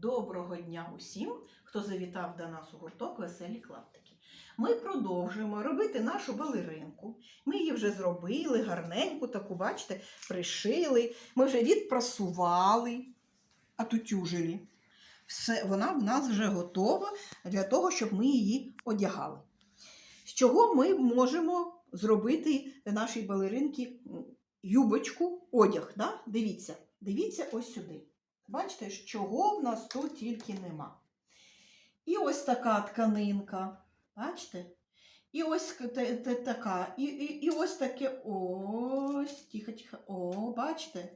Доброго дня усім, хто завітав до нас у гурток Веселі клаптики. Ми продовжуємо робити нашу балеринку. Ми її вже зробили гарненьку, таку, бачите, пришили. Ми вже відпрасували, атутюжили. Все, вона в нас вже готова для того, щоб ми її одягали. З чого ми можемо зробити для нашої балеринки юбочку, одяг? Да? Дивіться, дивіться ось сюди. Бачите, чого в нас тут тільки нема. І ось така тканинка. Бачите? І ось така. І, і, і ось таке ось. Тихо, тихо. О, бачите?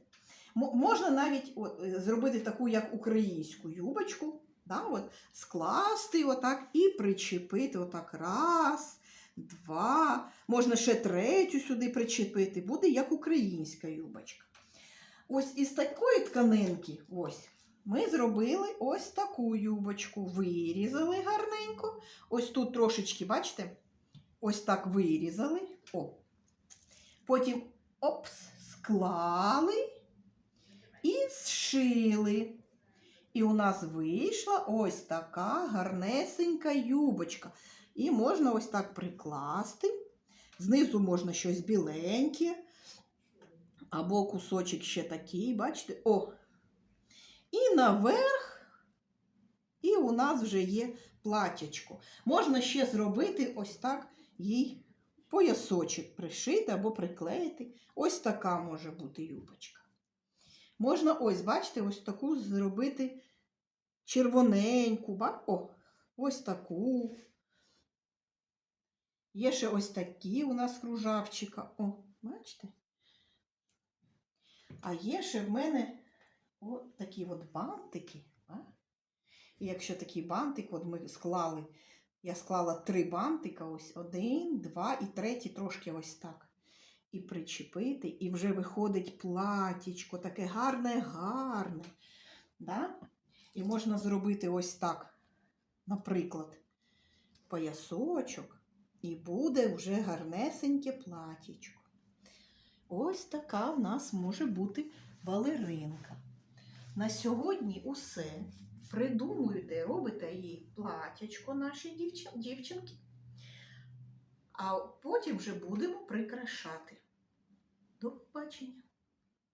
Можна навіть от, е, зробити таку, як українську юбочку. Да, от, скласти отак і причепити. Отак. Раз, два. Можна ще третю сюди причепити. Буде як українська юбочка. Ось із такої тканинки, ось, ми зробили ось таку юбочку. Вирізали гарненько. Ось тут трошечки, бачите, ось так вирізали. О. Потім опс, склали і зшили. І у нас вийшла ось така гарнесенька юбочка. І можна ось так прикласти. Знизу можна щось біленьке. Або кусочок ще такий, бачите? О! І наверх, і у нас вже є платячко. Можна ще зробити ось так їй поясочок пришити або приклеїти. Ось така може бути юбочка. Можна ось, бачите, ось таку зробити червоненьку. О, ось таку. Є ще ось такі у нас кружавчика. О, бачите? А є ще в мене от такі от бантики. А? І якщо такий бантик, от ми склали, я склала три бантика, ось один, два і третій трошки ось так. І причепити, і вже виходить платічко, таке гарне, гарне. Да? І можна зробити ось так, наприклад, поясочок, і буде вже гарнесеньке платічко. Ось така в нас може бути балеринка. На сьогодні усе. Придумуєте, робите їй платячко нашій дівчин- дівчинки, а потім вже будемо прикрашати. До побачення!